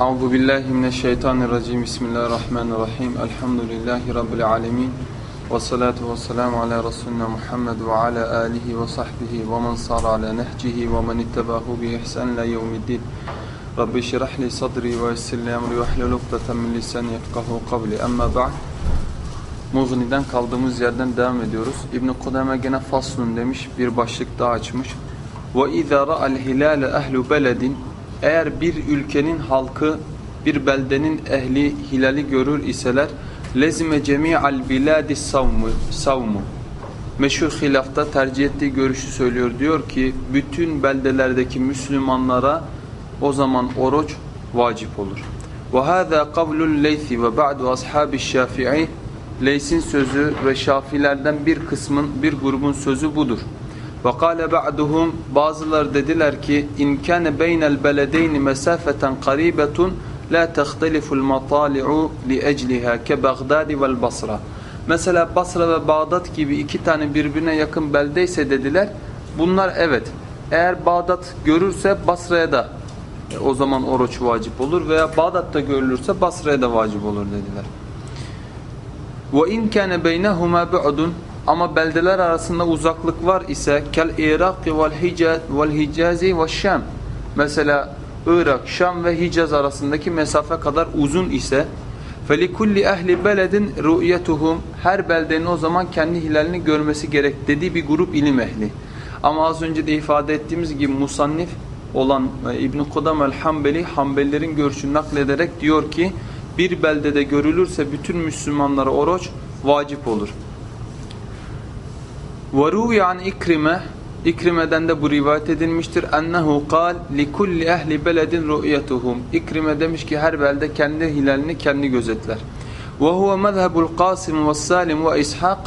Euzu billahi mineşşeytanirracim. Bismillahirrahmanirrahim. Elhamdülillahi rabbil alamin. Ve salatu vesselamu ala resulina Muhammed ve ala alihi ve sahbihi ve men sara ala nehcihi ve men ittabahu bi ihsan ila yevmiddin. Rabbi şrah li sadri ve yessir li emri ve hlul ukdeten min lisani yefkahu kavli. Amma ba'd. Mughni'den kaldığımız yerden devam ediyoruz. İbn Kudame gene faslun demiş, bir başlık daha açmış. Ve izâ ra'al hilâle ehlu beledin eğer bir ülkenin halkı bir beldenin ehli hilali görür iseler lezime cemi'al biladi savmu savmu meşhur hilafta tercih ettiği görüşü söylüyor diyor ki bütün beldelerdeki Müslümanlara o zaman oruç vacip olur. Kavlul leysi ve ba'du ashabi şafi'i Leys'in sözü ve Şafilerden bir kısmın bir grubun sözü budur. Kâle ba'duhum bazıları dediler ki beledeyni mesafeten qaribetun la tehteliful matali'u li ecliha ke Bagdad vel Basra. Mesela Basra ve Bağdat gibi iki tane birbirine yakın beldeyse dediler. Bunlar evet. Eğer Bağdat görürse Basra'ya da e, o zaman oruç vacip olur veya Bağdat'ta görülürse Basra'ya da vacip olur dediler. İn kana beynehuma bu'dun ama beldeler arasında uzaklık var ise kel Irak vel Hicaz vel Hicazi ve Şam. Mesela Irak, Şam ve Hicaz arasındaki mesafe kadar uzun ise فَلِكُلِّ ehli beledin ru'yetuhum her beldenin o zaman kendi hilalini görmesi gerek dediği bir grup ilim ehli. Ama az önce de ifade ettiğimiz gibi musannif olan e, İbn Kudam el-Hanbeli Hanbelilerin görüşünü naklederek diyor ki bir beldede görülürse bütün Müslümanlara oruç vacip olur. وَرُوْيَ عَنْ İkrime İkrime'den de bu rivayet edilmiştir. Ennehu kal li kulli ehli beledin ru'yetuhum. İkrime demiş ki her belde kendi hilalini kendi gözetler. Ve huve mezhebul Qasim ve Salim ve İshak.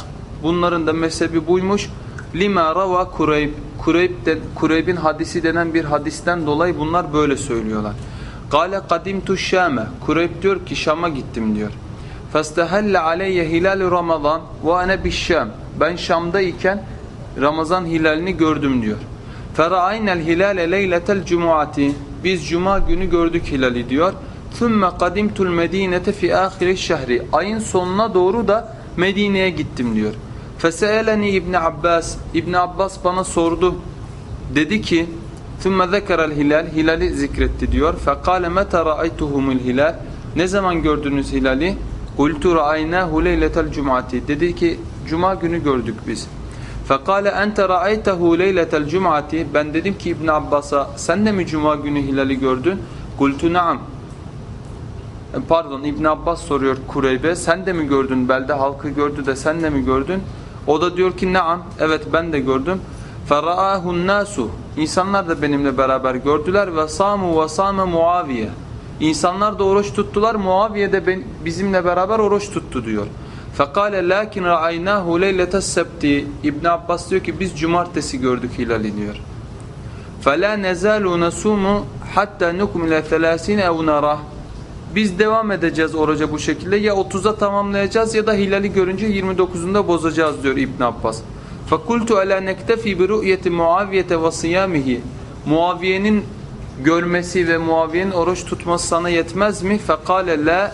Bunların da mezhebi buymuş. Lima rava Kureyb. Kureyb de, Kureyb'in hadisi denen bir hadisten dolayı bunlar böyle söylüyorlar. Kale kadimtu Şam'e. Kureyb diyor ki Şam'a gittim diyor. Festehelle aleyye hilal Ramazan ve ene bişşam. Ben Şam'dayken Ramazan hilalini gördüm diyor. Feraaynel hilale leyletel cumuati. Biz cuma günü gördük hilali diyor. Thumma qadimtul medinete fi ahiri şehri. Ayın sonuna doğru da Medine'ye gittim diyor. Feseeleni İbn Abbas. İbn Abbas bana sordu. Dedi ki ثُمَّ ذَكَرَ hilal Hilali zikretti diyor. فَقَالَ مَتَ رَأَيْتُهُمُ hilal Ne zaman gördünüz hilali? قُلْتُ رَأَيْنَاهُ لَيْلَةَ الْجُمْعَةِ Dedi ki cuma günü gördük biz. فَقَالَ اَنْتَ رَأَيْتَهُ لَيْلَةَ الْجُمْعَةِ Ben dedim ki İbn Abbas'a sen de mi cuma günü hilali gördün? قُلْتُ نَعَمْ Pardon İbn Abbas soruyor Kureyb'e sen de mi gördün belde halkı gördü de sen de mi gördün? O da diyor ki naam evet ben de gördüm. فَرَآهُ النَّاسُ İnsanlar da benimle beraber gördüler ve samu ve same Muaviye. İnsanlar da oruç tuttular. Muaviye de ben, bizimle beraber oruç tuttu diyor. Fekale lakin ra'aynahu leylete sebti. İbn Abbas diyor ki biz cumartesi gördük hilali diyor. Fela nezalu nasumu hatta nukmile 30 ev narah. Biz devam edeceğiz oruca bu şekilde. Ya 30'a tamamlayacağız ya da hilali görünce 29'unda bozacağız diyor İbn Abbas. Fakultu ala nektefi bi ru'yeti Muaviyete ve siyamihi. Muaviye'nin görmesi ve Muaviye'nin oruç tutması sana yetmez mi? Fekale la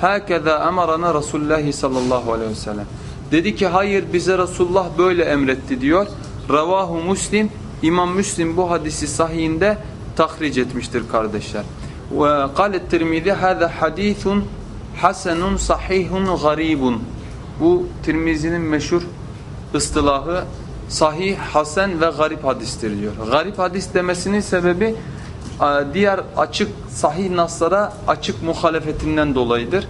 hakeza emarana Resulullah sallallahu aleyhi ve sellem. Dedi ki hayır bize Resulullah böyle emretti diyor. Ravahu Muslim İmam Müslim bu hadisi sahihinde tahric etmiştir kardeşler. Ve kâlet Tirmizi hâzâ hadîthun hasenun sahihun garibun. Bu Tirmizi'nin meşhur ıstılahı sahih, hasen ve garip hadistir diyor. Garip hadis demesinin sebebi diğer açık sahih naslara açık muhalefetinden dolayıdır.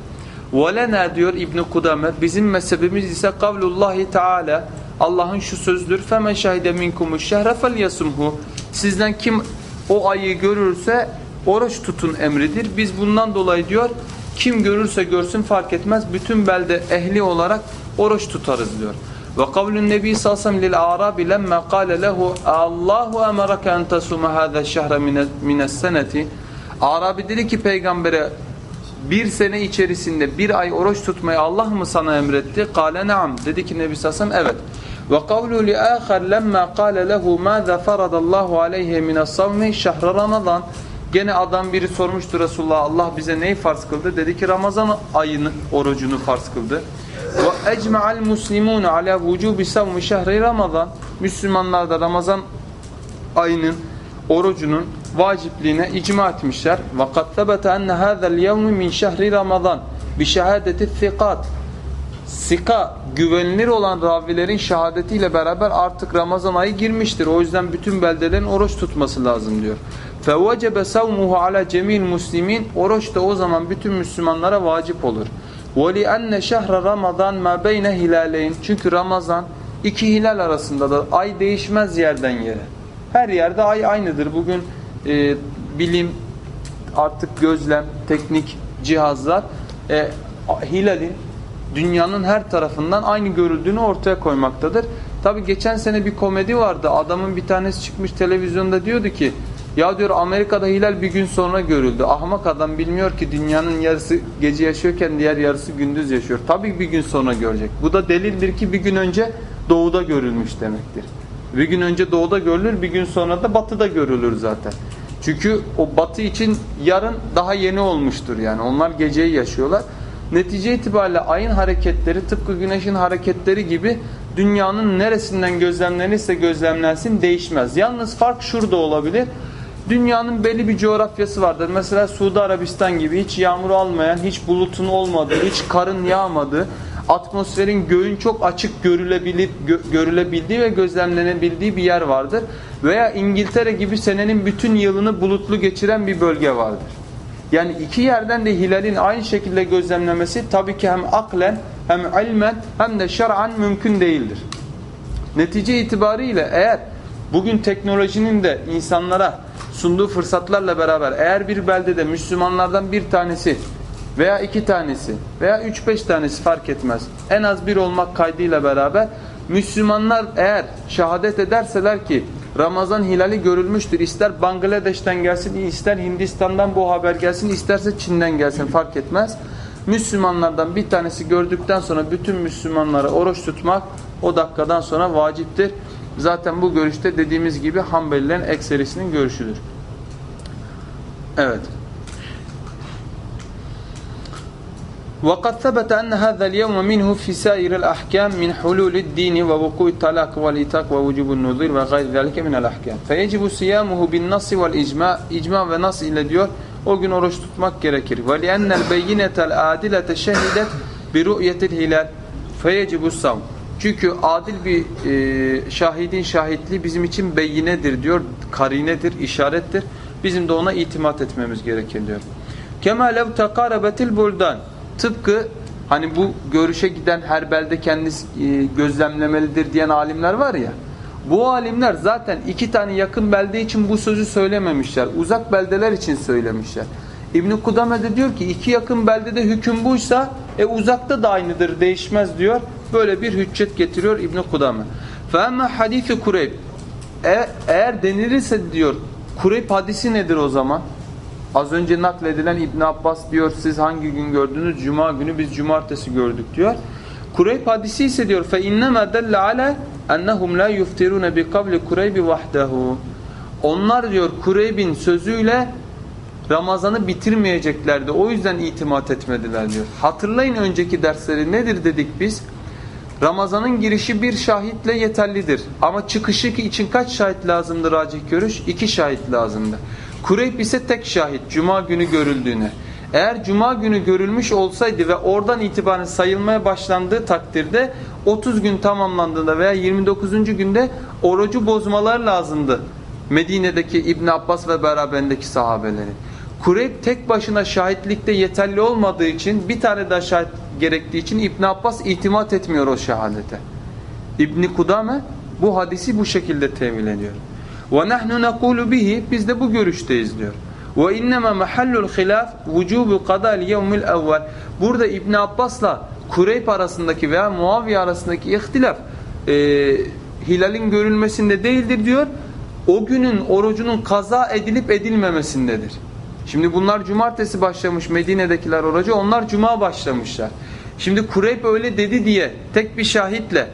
وَلَنَا diyor İbn Kudame bizim mezhebimiz ise kavlullahi Teala Allah'ın şu sözdür فَمَنْ شَهِدَ مِنْكُمُ الشَّهْرَ فَلْيَسُمْهُ Sizden kim o ayı görürse oruç tutun emridir. Biz bundan dolayı diyor kim görürse görsün fark etmez bütün belde ehli olarak oruç tutarız diyor. Ve kavlun nebi sallallahu aleyhi ve sellem lil arabi lemma kâle lehu Allahu emereke en tesuma hâzâ şehre mines seneti Arabi dedi ki peygambere bir sene içerisinde bir ay oruç tutmayı Allah mı sana emretti? Kale naam. Dedi ki Nebi sellem evet. Ve kavlu li âkhar lemma kâle lehu mâzâ faradallahu aleyhi mine's savmi şehre ramazan Gene adam biri sormuştu Resulullah Allah bize neyi farz kıldı? Dedi ki Ramazan ayının orucunu farz kıldı ecma'al muslimun ala vucubi savmi şehri ramazan. Müslümanlar da Ramazan ayının orucunun vacipliğine icma etmişler. Ve kad sebete enne hazel yevmi min şehri ramazan bi şehadeti sikat. Sika güvenilir olan ravilerin şehadetiyle beraber artık Ramazan ayı girmiştir. O yüzden bütün beldelerin oruç tutması lazım diyor. Fevecebe savmuhu ala cemil muslimin. Oruç da o zaman bütün Müslümanlara vacip olur. وَلِأَنَّ شَهْرَ Ramazan مَا بَيْنَ هِلَالَيْنِ Çünkü Ramazan iki hilal arasındadır. Ay değişmez yerden yere. Her yerde ay aynıdır. Bugün e, bilim, artık gözlem, teknik cihazlar e, hilalin dünyanın her tarafından aynı görüldüğünü ortaya koymaktadır. Tabi geçen sene bir komedi vardı. Adamın bir tanesi çıkmış televizyonda diyordu ki ya diyor Amerika'da hilal bir gün sonra görüldü. Ahmak adam bilmiyor ki dünyanın yarısı gece yaşıyorken diğer yarısı gündüz yaşıyor. Tabii bir gün sonra görecek. Bu da delildir ki bir gün önce doğuda görülmüş demektir. Bir gün önce doğuda görülür, bir gün sonra da batıda görülür zaten. Çünkü o batı için yarın daha yeni olmuştur yani. Onlar geceyi yaşıyorlar. Netice itibariyle ayın hareketleri tıpkı güneşin hareketleri gibi dünyanın neresinden gözlemlenirse gözlemlensin değişmez. Yalnız fark şurada olabilir. Dünyanın belli bir coğrafyası vardır. Mesela Suudi Arabistan gibi hiç yağmur almayan, hiç bulutun olmadığı, hiç karın yağmadığı, atmosferin göğün çok açık görülebilip gö görülebildiği ve gözlemlenebildiği bir yer vardır. Veya İngiltere gibi senenin bütün yılını bulutlu geçiren bir bölge vardır. Yani iki yerden de hilalin aynı şekilde gözlemlemesi tabii ki hem aklen hem ilmen hem de şer'an mümkün değildir. Netice itibariyle eğer bugün teknolojinin de insanlara sunduğu fırsatlarla beraber eğer bir beldede Müslümanlardan bir tanesi veya iki tanesi veya üç beş tanesi fark etmez. En az bir olmak kaydıyla beraber Müslümanlar eğer şehadet ederseler ki Ramazan hilali görülmüştür. İster Bangladeş'ten gelsin, ister Hindistan'dan bu haber gelsin, isterse Çin'den gelsin fark etmez. Müslümanlardan bir tanesi gördükten sonra bütün Müslümanlara oruç tutmak o dakikadan sonra vaciptir. Zaten bu görüşte dediğimiz gibi Hanbelilerin ekserisinin görüşüdür. Evet. وقد ثبت أن هذا اليوم منه في سائر الأحكام من حلول الدين ووقوع الطلاق والإتاق ووجوب النذور وغير ذلك من الأحكام فيجب صيامه بالنص والإجماع إجماع ve nas ile diyor o gün oruç tutmak gerekir. وَلِأَنَّ الْبَيِّنَةَ الْعَادِلَةَ شَهِدَتْ بِرُؤْيَةِ الْهِلَالِ فَيَجِبُ الصَّوْمُ çünkü adil bir e, şahidin şahitliği bizim için beyinedir diyor, karinedir, işarettir. Bizim de ona itimat etmemiz gerekir diyor. Kema lev tekarabetil buldan. Tıpkı hani bu görüşe giden her belde kendisi e, gözlemlemelidir diyen alimler var ya. Bu alimler zaten iki tane yakın belde için bu sözü söylememişler. Uzak beldeler için söylemişler. İbn Kudame de diyor ki iki yakın beldede hüküm buysa e uzakta da aynıdır değişmez diyor. Böyle bir hüccet getiriyor İbn Kudame. Fe emmâ hadîfi Kureyb. E, eğer denilirse diyor Kureyb hadisi nedir o zaman? Az önce nakledilen İbn Abbas diyor siz hangi gün gördünüz? Cuma günü biz cumartesi gördük diyor. Kureyb hadisi ise diyor fe innema delle ale ennehum la yuftirune bi kavli Kureybi vahdehu. Onlar diyor Kureyb'in sözüyle Ramazan'ı bitirmeyeceklerdi. O yüzden itimat etmediler diyor. Hatırlayın önceki dersleri nedir dedik biz? Ramazan'ın girişi bir şahitle yeterlidir. Ama çıkışı için kaç şahit lazımdır racih görüş? İki şahit lazımdır. Kureyb ise tek şahit cuma günü görüldüğüne. Eğer cuma günü görülmüş olsaydı ve oradan itibaren sayılmaya başlandığı takdirde 30 gün tamamlandığında veya 29. günde orucu bozmalar lazımdı. Medine'deki İbn Abbas ve beraberindeki sahabelerin. Kureyb tek başına şahitlikte yeterli olmadığı için bir tane daha şahit gerektiği için İbn Abbas itimat etmiyor o şehadete. İbn Kudame bu hadisi bu şekilde tevil ediyor. Nahnu nekulu bihi biz de bu görüşteyiz diyor. İnnema mahallul hilaf vucubu qada'l yevmil evvel. Burada İbn Abbas'la Kureyb arasındaki veya Muaviye arasındaki ihtilaf e, hilalin görülmesinde değildir diyor. O günün orucunun kaza edilip edilmemesindedir. Şimdi bunlar cumartesi başlamış Medine'dekiler orucu onlar cuma başlamışlar. Şimdi Kureyb öyle dedi diye tek bir şahitle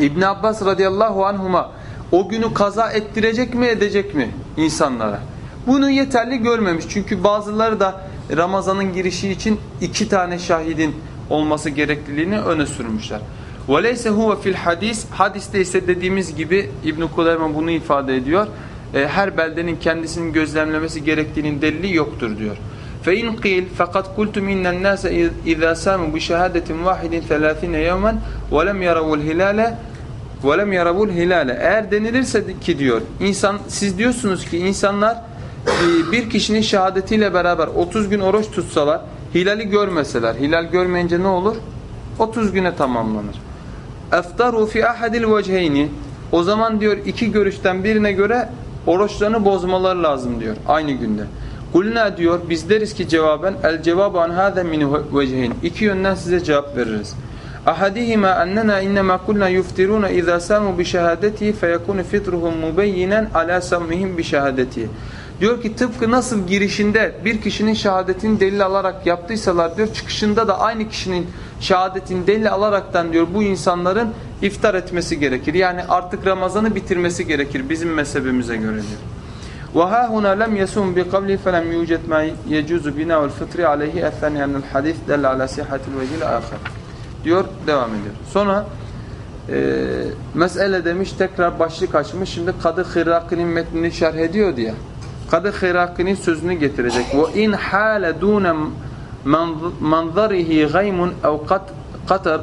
İbn Abbas radıyallahu anhuma o günü kaza ettirecek mi edecek mi insanlara? Bunu yeterli görmemiş. Çünkü bazıları da Ramazan'ın girişi için iki tane şahidin olması gerekliliğini öne sürmüşler. وَلَيْسَ هُوَ fil hadis Hadiste ise dediğimiz gibi İbn-i Kudayman bunu ifade ediyor. E, her beldenin kendisinin gözlemlemesi gerektiğinin delili yoktur diyor. فَاِنْ قِيلْ فَقَدْ قُلْتُمْ اِنَّ النَّاسَ اِذَا سَامُوا بِشَهَادَةٍ وَاحِدٍ ثَلَاثِينَ يَوْمًا وَلَمْ يَرَوُوا الْهِلَالَ وَلَمْ يَرَوُوا الْهِلَالَ Eğer denilirse ki diyor, insan, siz diyorsunuz ki insanlar e, bir kişinin şehadetiyle beraber 30 gün oruç tutsalar, hilali görmeseler, hilal görmeyince ne olur? 30 güne tamamlanır. اَفْتَرُوا فِي اَحَدِ الْوَجْهَيْنِ O zaman diyor iki görüşten birine göre oruçlarını bozmaları lazım diyor aynı günde. Kulna diyor biz deriz ki cevaben el cevabu an hâze min vecehin. İki yönden size cevap veririz. Ahadihima ennena innema kulna yuftiruna iza samu bi şehadetihi feyekunu fitruhum mubeyyinen ala sammihim bi şehadetihi. Diyor ki tıpkı nasıl girişinde bir kişinin şehadetini delil alarak yaptıysalar diyor çıkışında da aynı kişinin şehadetini delil alaraktan diyor bu insanların iftar etmesi gerekir. Yani artık Ramazan'ı bitirmesi gerekir bizim mezhebimize göre diyor. وها هنا لم يسوم بقوله فلم يوجد ما يجوز بناء الفطر عليه الثاني أن الحديث دل على صحة الوجه الآخر diyor devam ediyor. Sonra e, mesele demiş tekrar başlık açmış. Şimdi Kadı Hıraki'nin metnini şerh ediyor diye. Kadı Hıraki'nin sözünü getirecek. Ve in hale dune manzarihi gaymun ev qatar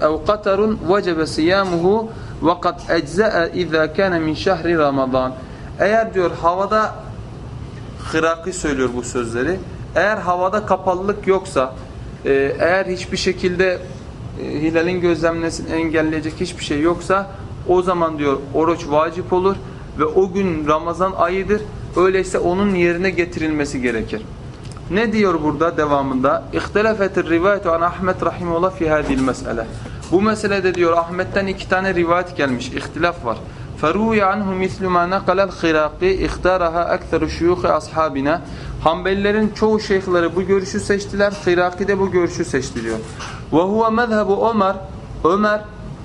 ev qatarun vecebe siyamuhu ve kad ecza'a iza kana min şehri Ramazan. Eğer diyor havada Hıraki söylüyor bu sözleri. Eğer havada kapalılık yoksa, e, eğer hiçbir şekilde e, hilalin gözlemlesini engelleyecek hiçbir şey yoksa o zaman diyor oruç vacip olur ve o gün Ramazan ayıdır. Öyleyse onun yerine getirilmesi gerekir. Ne diyor burada devamında? İhtilafetir rivayetu an Ahmet rahimullah fi hadil mesele. Bu meselede diyor Ahmet'ten iki tane rivayet gelmiş. İhtilaf var. فروي عنه مثل ما نقل الخراقي اختارها أكثر شيوخ أصحابنا Hanbelilerin çoğu şeyhleri bu görüşü seçtiler. Hıraki de bu görüşü seçti diyor. Ve huve mezhebu Ömer Ömer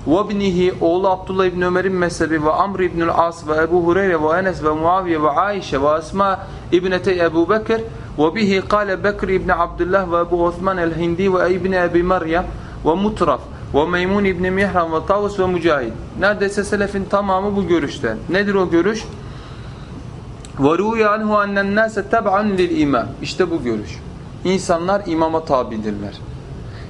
ve ibnihi oğlu Abdullah ibn Ömer'in mezhebi ve Amr ibn As ve Ebu Hureyre ve Enes ve Muaviye ve Aişe ve Esma ibnete Ebu Bekir ve bihi kâle Bekir ibn Abdullah ve Ebu Osman el-Hindi ve ibn Ebi Meryem ve Mutraf ve Meymun İbni Mihran ve Tavus ve Mücahid. Neredeyse selefin tamamı bu görüşte. Nedir o görüş? وَرُوْيَ عَنْهُ أَنَّ النَّاسَ تَبْعًا لِلْاِمَامِ İşte bu görüş. İnsanlar imama tabidirler.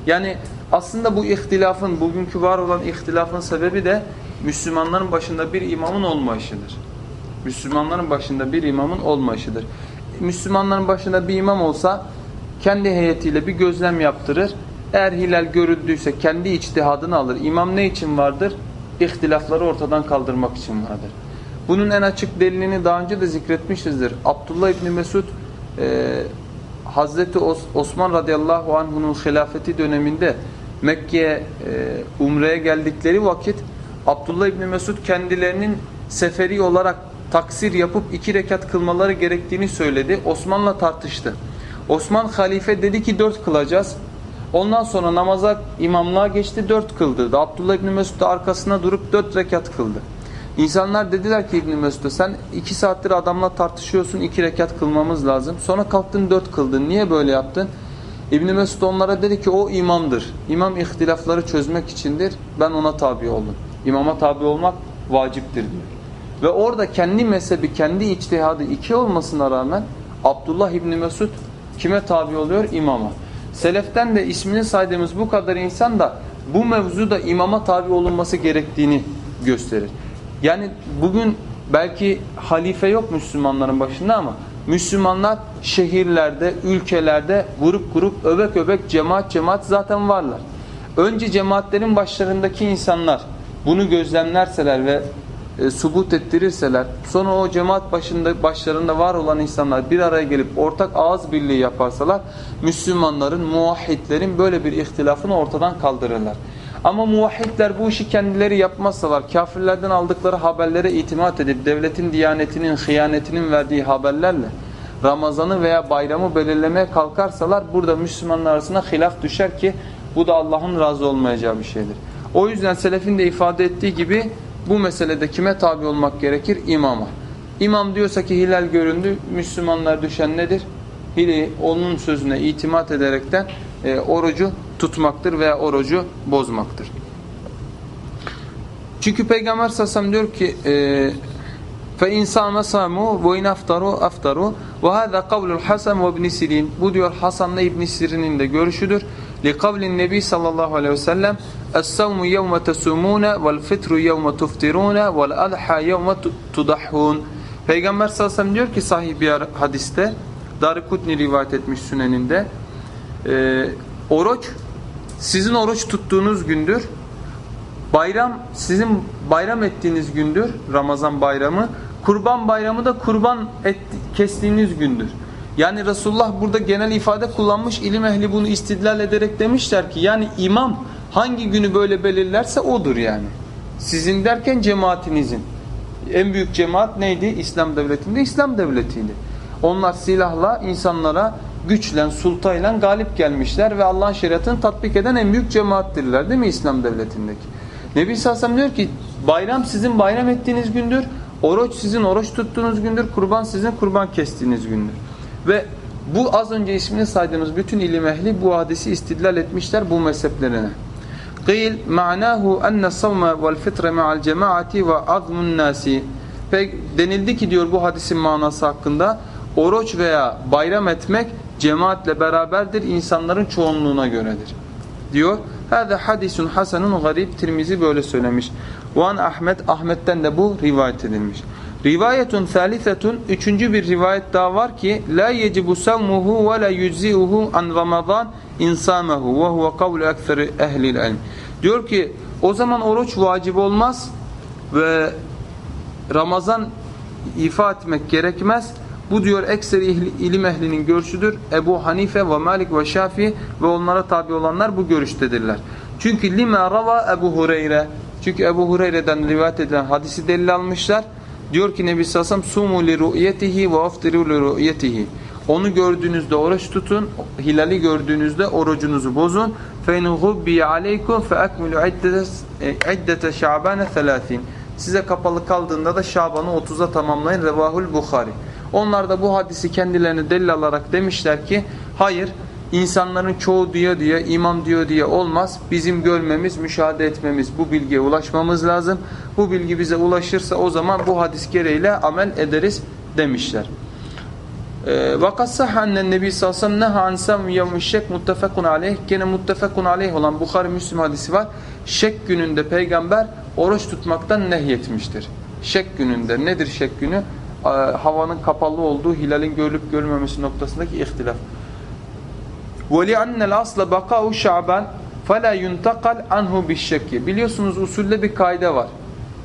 Yani aslında bu ihtilafın, bugünkü var olan ihtilafın sebebi de Müslümanların başında bir imamın olmayışıdır. Müslümanların başında bir imamın olmayışıdır. Müslümanların başında bir imam olsa kendi heyetiyle bir gözlem yaptırır eğer hilal görüldüyse kendi içtihadını alır. İmam ne için vardır? İhtilafları ortadan kaldırmak için vardır. Bunun en açık delilini daha önce de zikretmişizdir. Abdullah İbni Mesud e, Hazreti Os Osman radıyallahu anh'unun hilafeti döneminde Mekke'ye e, umreye geldikleri vakit Abdullah İbni Mesud kendilerinin seferi olarak taksir yapıp iki rekat kılmaları gerektiğini söyledi. Osman'la tartıştı. Osman halife dedi ki dört kılacağız. Ondan sonra namaza imamlığa geçti dört kıldırdı. Abdullah İbni Mesud arkasına durup dört rekat kıldı. İnsanlar dediler ki İbni Mesud'a sen iki saattir adamla tartışıyorsun iki rekat kılmamız lazım. Sonra kalktın dört kıldın. Niye böyle yaptın? İbni Mesud onlara dedi ki o imamdır. İmam ihtilafları çözmek içindir. Ben ona tabi oldum. İmama tabi olmak vaciptir diyor. Ve orada kendi mezhebi, kendi içtihadı iki olmasına rağmen Abdullah İbni Mesud kime tabi oluyor? İmama. Seleften de ismini saydığımız bu kadar insan da bu mevzuda imama tabi olunması gerektiğini gösterir. Yani bugün belki halife yok Müslümanların başında ama Müslümanlar şehirlerde, ülkelerde grup grup, öbek öbek, cemaat cemaat zaten varlar. Önce cemaatlerin başlarındaki insanlar bunu gözlemlerseler ve e, subut ettirirseler, sonra o cemaat başında başlarında var olan insanlar bir araya gelip ortak ağız birliği yaparsalar, Müslümanların, muvahhidlerin böyle bir ihtilafını ortadan kaldırırlar. Ama muvahhidler bu işi kendileri yapmazsalar, kafirlerden aldıkları haberlere itimat edip devletin diyanetinin, hıyanetinin verdiği haberlerle Ramazan'ı veya bayramı belirlemeye kalkarsalar burada Müslümanlar arasında hilaf düşer ki bu da Allah'ın razı olmayacağı bir şeydir. O yüzden selefin de ifade ettiği gibi bu meselede kime tabi olmak gerekir? İmama. İmam diyorsa ki hilal göründü. Müslümanlar düşen nedir? Hili onun sözüne itimat ederekten e, orucu tutmaktır veya orucu bozmaktır. Çünkü Peygamber sallallahu diyor ki e, فَاِنْ سَامَ سَامُوا وَاِنْ اَفْتَرُوا اَفْتَرُوا وَهَذَا قَوْلُ الْحَسَنْ وَابْنِ سِرِينَ Bu diyor Hasan'la İbn Sirin'in de görüşüdür. لِقَوْلِ النَّبِي sallallahu aleyhi ve sellem السَّوْمُ يَوْمَ تَسُومُونَ وَالْفِطْرُ يَوْمَ تُفْتِرُونَ وَالْأَضْحَى يَوْمَ تُضَحُّونَ Peygamber sallallahu aleyhi ve sellem diyor ki sahih bir hadiste Darikutni rivayet etmiş Sünen'inde e, oruç sizin oruç tuttuğunuz gündür. Bayram sizin bayram ettiğiniz gündür. Ramazan bayramı. Kurban bayramı da kurban et, kestiğiniz gündür. Yani Resulullah burada genel ifade kullanmış. ilim ehli bunu istidlal ederek demişler ki yani imam hangi günü böyle belirlerse odur yani. Sizin derken cemaatinizin. En büyük cemaat neydi? İslam devletinde İslam devletiydi. Onlar silahla insanlara güçlen, sultayla galip gelmişler ve Allah'ın şeriatını tatbik eden en büyük cemaattirler değil mi İslam devletindeki? Nebi Sallallahu diyor ki bayram sizin bayram ettiğiniz gündür, oruç sizin oruç tuttuğunuz gündür, kurban sizin kurban kestiğiniz gündür. Ve bu az önce ismini saydığımız bütün ilim ehli bu hadisi istidlal etmişler bu mezheplerine. قِيلْ مَعْنَاهُ أَنَّ الصَّوْمَ وَالْفِطْرَ مَعَ الْجَمَاعَةِ وَعَظْمُ النَّاسِ Denildi ki diyor bu hadisin manası hakkında oruç veya bayram etmek cemaatle beraberdir insanların çoğunluğuna göredir. Diyor. Hâze hadisun hasenun garib Tirmizi böyle söylemiş. Van Ahmet Ahmet'ten de bu rivayet edilmiş. Rivayetun thalithetun üçüncü bir rivayet daha var ki la yecibu savmuhu ve la yüzi'uhu an ramazan insamahu ve huve kavlu ekseri ehlil ilm. Diyor ki o zaman oruç vacip olmaz ve Ramazan ifa etmek gerekmez. Bu diyor ekseri ilim ehlinin görüşüdür. Ebu Hanife ve Malik ve Şafi ve onlara tabi olanlar bu görüştedirler. Çünkü lima rava Ebu Hureyre. Çünkü Ebu Hureyre'den rivayet edilen hadisi delil almışlar. Diyor ki Nebi sallallahu aleyhi ve sellem sumu li ru'yetihi ve aftiru li ru'yetihi. Onu gördüğünüzde oruç tutun, hilali gördüğünüzde orucunuzu bozun. فَاِنْ غُبِّيَ عَلَيْكُمْ فَاَكْمِلُوا عِدَّةَ شَعْبَانَ ثَلَاثِينَ Size kapalı kaldığında da Şaban'ı 30'a tamamlayın. Revahul Bukhari. Onlar da bu hadisi kendilerini delil alarak demişler ki hayır insanların çoğu diyor diye imam diyor diye olmaz. Bizim görmemiz, müşahede etmemiz, bu bilgiye ulaşmamız lazım. Bu bilgi bize ulaşırsa o zaman bu hadis gereğiyle amel ederiz demişler. Vakat sahhannen nebi sallallahu aleyhi ve sellem yevmi şek muttefekun aleyh. Gene muttefekun aleyh olan Bukhari Müslim hadisi var. Şek gününde peygamber oruç tutmaktan nehyetmiştir. Şek gününde. Nedir şek günü? havanın kapalı olduğu, hilalin görülüp görülmemesi noktasındaki ihtilaf. وَلِعَنَّ الْأَصْلَ بَقَاءُ شَعْبًا فَلَا يُنْتَقَلْ عَنْهُ بِالشَّكِّ Biliyorsunuz usulde bir kaide var.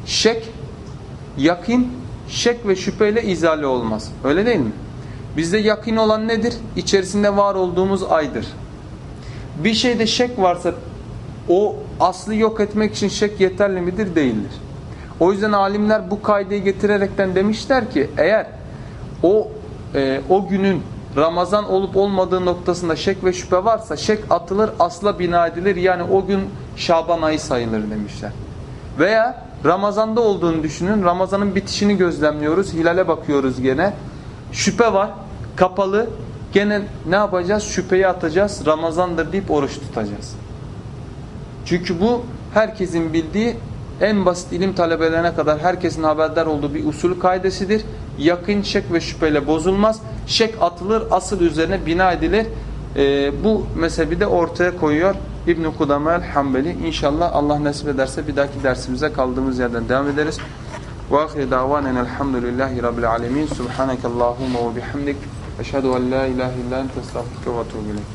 Şek, yakin, şek ve şüpheyle izale olmaz. Öyle değil mi? Bizde yakin olan nedir? İçerisinde var olduğumuz aydır. Bir şeyde şek varsa o aslı yok etmek için şek yeterli midir? Değildir. O yüzden alimler bu kaideyi getirerekten demişler ki eğer o e, o günün Ramazan olup olmadığı noktasında şek ve şüphe varsa şek atılır asla bina edilir yani o gün Şaban ayı sayılır demişler. Veya Ramazan'da olduğunu düşünün Ramazan'ın bitişini gözlemliyoruz hilale bakıyoruz gene şüphe var kapalı gene ne yapacağız şüpheyi atacağız Ramazan'dır deyip oruç tutacağız. Çünkü bu herkesin bildiği en basit ilim talebelerine kadar herkesin haberdar olduğu bir usul kaidesidir Yakın şek ve şüpheyle bozulmaz. Şek atılır, asıl üzerine bina edilir. Ee, bu mezhebi de ortaya koyuyor İbn-i Kudamel Hanbeli. İnşallah Allah nasip ederse bir dahaki dersimize kaldığımız yerden devam ederiz. وآخر دعوانا الحمد لله رب العالمين سبحانك اللهم وبحمدك أشهد أن لا إله إلا أنت استغفرك وأتوب إليك